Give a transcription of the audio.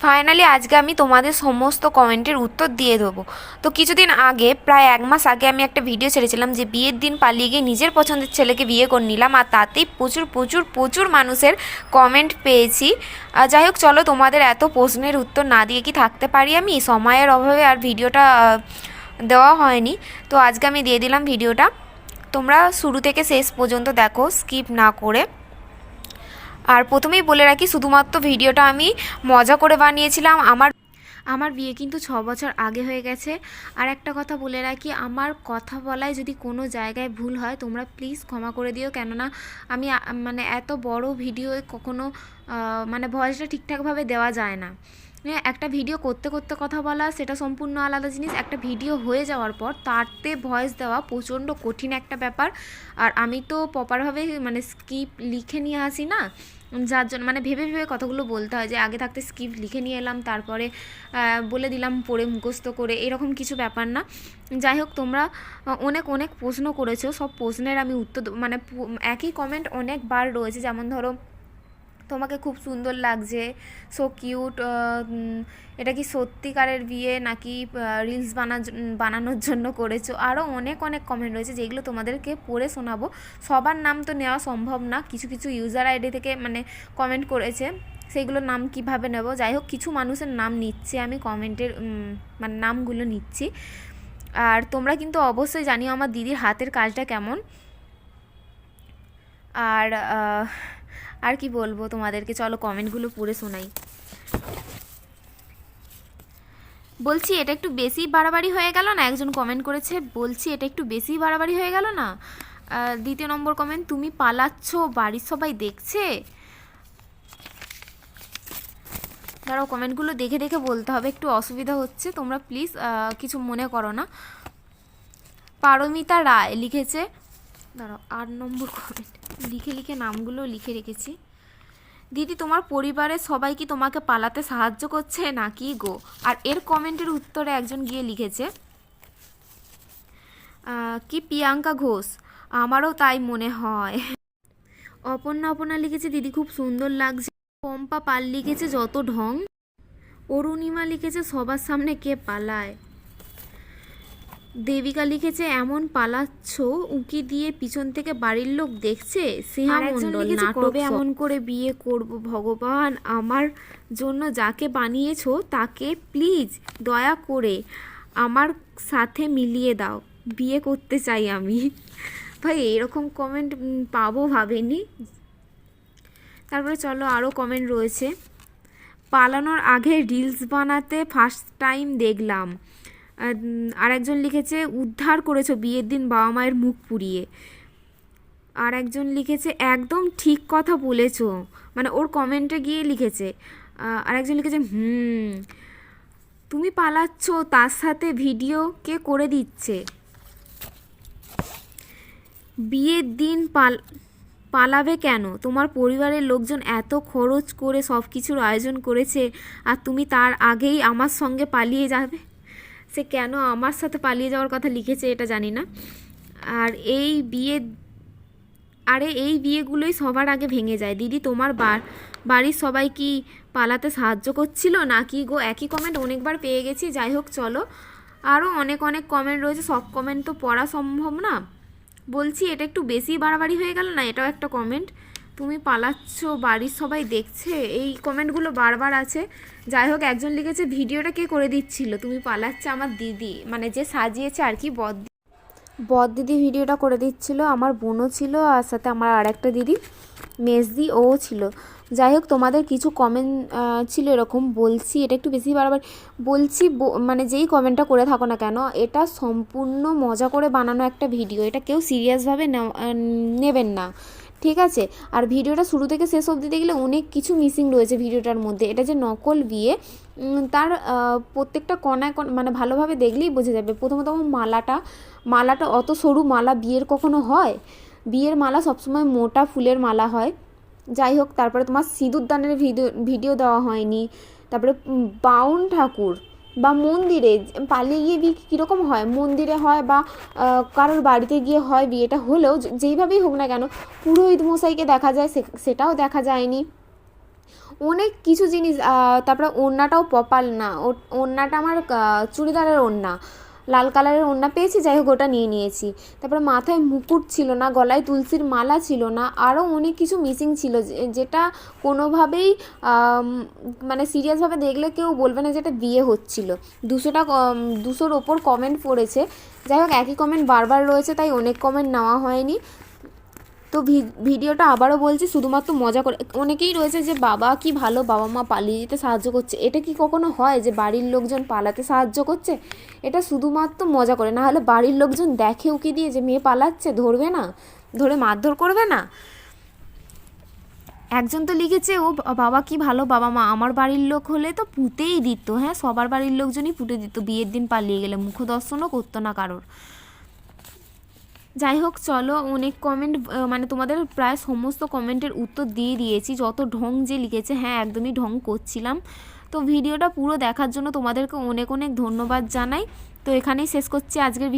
Finally আজকে আমি তোমাদের সমস্ত কমেন্টের উত্তর দিয়ে দেবো। তো কিছুদিন আগে, প্রায় এক মাস আগে আমি একটা ভিডিও ছেড়েছিলাম যে বিয়ের দিন পালিয়ে গিয়ে নিজের পছন্দের ছেলেকে বিয়ে করে নিলাম আর তাতেই প্রচুর প্রচুর প্রচুর মানুষের কমেন্ট পেয়েছি। যাই হোক, চলো তোমাদের এত প্রশ্নের উত্তর না দিয়ে কি থাকতে পারি আমি? সময়ের অভাবে আর ভিডিওটা দেওয়া হয়নি। তো আজকে আমি দিয়ে দিলাম ভিডিওটা। তোমরা শুরু থেকে শেষ পর্যন্ত দেখো স্কিপ না করে। আর প্রথমেই বলে রাখি, শুধুমাত্র ভিডিওটা আমি মজা করে বানিয়েছিলাম। আমার আমার বিয়ে কিন্তু ছ বছর আগে হয়ে গেছে। আর একটা কথা বলে রাখি, আমার কথা বলায় যদি কোনো জায়গায় ভুল হয়, তোমরা প্লিজ ক্ষমা করে দিও। কেননা, আমি মানে এত বড় ভিডিও কখনো মানে ভয়েসটা ঠিকঠাকভাবে দেওয়া যায় না। একটা ভিডিও করতে করতে কথা বলা, সেটা সম্পূর্ণ আলাদা জিনিস। একটা ভিডিও হয়ে যাওয়ার পর তারতে ভয়েস দেওয়া প্রচণ্ড কঠিন একটা ব্যাপার। আর আমি তো প্রপারভাবে মানে স্কিপ লিখে নিয়ে আসি না। যার জন্য মানে ভেবে ভেবে কথাগুলো বলতে হয় যে, আগে থাকতে স্কিপ লিখে নিয়ে এলাম, তারপরে বলে দিলাম পড়ে মুখস্থ করে, এরকম কিছু ব্যাপার না। যাই হোক, তোমরা অনেক অনেক প্রশ্ন করেছ। সব প্রশ্নের আমি উত্তর মানে একই কমেন্ট অনেকবার রয়েছে। যেমন ধরো তোমাকে খুব সুন্দর লাগছে। সো কিউট এটা কি সত্যিকারের বিয়ে নাকি রিলস বানা বানানোর জন্য করেছ? আরও অনেক অনেক কমেন্ট রয়েছে যেগুলো তোমাদেরকে পড়ে শোনাবো। সবার নাম তো নেওয়া সম্ভব না। কিছু কিছু ইউজার আইডি থেকে মানে কমেন্ট করেছে। সেইগুলোর নাম কীভাবে নেব? যাই হোক, কিছু মানুষের নাম নিচ্ছে আমি কমেন্টের মানে নামগুলো নিচ্ছি। আর তোমরা কিন্তু অবশ্যই জানিও আমার দিদির হাতের কাজটা কেমন। আর আর কি বলব তোমাদেরকে? চলো কমেন্টগুলো পড়ে শোনাই। বলছি, এটা একটু বেশি বাড়াবাড়ি হয়ে গেল না? একজন কমেন্ট করেছে, বলছি, এটা একটু বেশি বাড়াবাড়ি হয়ে গেল না? দ্বিতীয় নম্বর কমেন্ট তুমি পালাচ্ছ, বাড়ির সবাই দেখছে? দাঁড়াও, কমেন্টগুলো দেখে দেখে বলতে হবে, একটু অসুবিধা হচ্ছে। তোমরা প্লিজ কিছু মনে করো না। পারমিতা রায় লিখেছে দাঁড়াও, আট নম্বর কমেন্ট লিখে লিখে নামগুলো লিখে রেখেছি। দিদি, তোমার পরিবারের সবাই কি তোমাকে পালাতে সাহায্য করছে নাকি গো? আর এর কমেন্টের উত্তরে একজন গিয়ে লিখেছে কি প্রিয়াঙ্কা ঘোষ? আমারও তাই মনে হয়। অপর্ণা অপর্ণা লিখেছে, দিদি, খুব সুন্দর লাগছে। পম্পা পাল লিখেছে, যত ঢং। অরুণিমা লিখেছে, সবার সামনে কে পালায়? দেবিকা লিখেছে এমন পালাচ্ছ উকি দিয়ে পিছন থেকে বাড়ির লোক দেখছে? স্নেহা মণ্ডল নাটক এমন করে বিয়ে করব ভগবান? আমার জন্য যাকে বানিয়েছো তাকে প্লিজ দয়া করে আমার সাথে মিলিয়ে দাও। বিয়ে করতে চাই আমি। ভাই এরকম কমেন্ট পাবো ভাবেনি। তারপরে চলো আরও কমেন্ট রয়েছে। পালানোর আগে রিলস বানাতে ফার্স্ট টাইম দেখলাম। আর, একজন লিখেছে উদ্ধার করেছ বিয়ের দিন বাবা মায়ের মুখ পুড়িয়ে। আর একজন লিখেছে একদম ঠিক কথা বলেছ। মানে ওর কমেন্টে গিয়ে লিখেছে আর একজন লিখেছে হুম তুমি পালাচ্ছ তার সাথে ভিডিও কে করে দিচ্ছে? বিয়ের দিন পাল পালাবে কেন? তোমার পরিবারের লোকজন এত খরচ করে সব কিছুর আয়োজন করেছে আর তুমি তার আগেই আমার সঙ্গে পালিয়ে যাবে? সে কেন আমার সাথে পালিয়ে যাওয়ার কথা লিখেছে এটা জানি না। আর এই বিয়ে, আরে এই বিয়েগুলোই সবার আগে ভেঙে যায়। দিদি, তোমার বাড়ির সবাই কি পালাতে সাহায্য করছিল? নাকি গো, একই কমেন্ট অনেকবার পেয়ে গেছি। যাই হোক, চলো। আরও অনেক অনেক কমেন্ট রয়েছে। সব কমেন্ট তো পড়া সম্ভব না। বলছি, এটা একটু বেশি বাড়াবাড়ি হয়ে গেল না? এটাও একটা কমেন্ট তুমি পালাচ্ছ, বাড়ির সবাই দেখছে, এই কমেন্টগুলো বারবার আছে। যাই হোক, একজন লিখেছে, ভিডিওটা কে করে দিচ্ছিল? তুমি পালাচ্ছে আমার দিদি। মানে যে সাজিয়েছে আর কি বদ বদ দিদি ভিডিওটা করে দিচ্ছিল, আমার বোনও ছিল, আর সাথে আমার আর একটা দিদি, মেজদি ও ছিল। যাই হোক, তোমাদের কিছু কমেন্ট ছিল এরকম, বলছি, এটা একটু বেশি বারবার, বলছি মানে যেই কমেন্টটা করে থাকো না কেন, এটা সম্পূর্ণ মজা করে বানানো একটা ভিডিও, এটা কেউ সিরিয়াসভাবে নেবেন না। ঠিক আছে? আর ভিডিওটা শুরু থেকে শেষ অবধি দেখলে অনেক কিছু মিসিং রয়েছে ভিডিওটার মধ্যে। এটা যে নকল বিয়ে তার প্রত্যেকটা কণায় কণ- মানে ভালোভাবে দেখলেই বোঝা যাবে। প্রথমত মালাটা মালাটা অত সরু মালা বিয়ের কখনো হয়? বিয়ের মালা সবসময় মোটা ফুলের মালা হয়। যাই হোক, তারপরে তোমার সিঁদুরদানের ভিডিও ভিডিও দেওয়া হয়নি। তারপরে বাউন ঠাকুর বা মন্দিরে পালিয়ে গিয়ে বিয়ে কীরকম হয়? মন্দিরে হয় বা কারোর বাড়িতে গিয়ে হয় বিয়েটা হলেও যেইভাবেই হোক না কেন, পুরোহিত মশাইকে দেখা যায় সেটাও দেখা যায়নি। অনেক কিছু জিনিস তারপরে ওড়নাটাও পপাল না। ওড়নাটা আমার চুড়িদারের ওড়না। লাল কালারের ওড়না পেয়েছি, যাই হোক ওটা নিয়ে নিয়েছি। তারপরে মাথায় মুকুট ছিল না, গলায় তুলসীর মালা ছিল না আরও অনেক কিছু মিসিং ছিল যেটা কোনোভাবেই মানে সিরিয়াসভাবে দেখলে কেউ বলবে না যে এটা বিয়ে হচ্ছিল। দুশোটা দুশোর ওপর কমেন্ট পড়েছে। যাই হোক, একই কমেন্ট বারবার রয়েছে, তাই অনেক কমেন্ট নেওয়া হয়নি। তো ভিডিওটা আবারও বলছি, শুধুমাত্র মজা করে, অনেকেই রয়েছে যে বাবা কি ভালো, বাবা মা পালিয়ে যেতে সাহায্য করছে। এটা কি কখনো হয় যে বাড়ির লোকজন পালাতে সাহায্য করছে? এটা শুধুমাত্র মজা করে, না হলে বাড়ির লোকজন দেখে উকি দিয়ে যে মেয়ে পালাচ্ছে, ধরবে না, ধরে মারধর করবে না। একজন তো লিখেছে, ও বাবা কি ভালো, বাবা মা, আমার বাড়ির লোক হলে তো পুঁতেই দিত। হ্যাঁ সবার বাড়ির লোকজনই পুঁতে দিত, বিয়ের দিন পালিয়ে গেলে, মুখদর্শনও করতো না কারোর। যাই হোক চলো অনেক কমেন্ট মানে তোমাদের প্রায় সমস্ত কমেন্টের উত্তর দিয়ে দিয়েছি। যত ঢং যে লিখেছে হ্যাঁ একদমই ঢং করছিলাম। তো ভিডিওটা পুরো দেখার জন্য তোমাদেরকে অনেক অনেক ধন্যবাদ জানাই। তো এখানেই শেষ করছি আজকের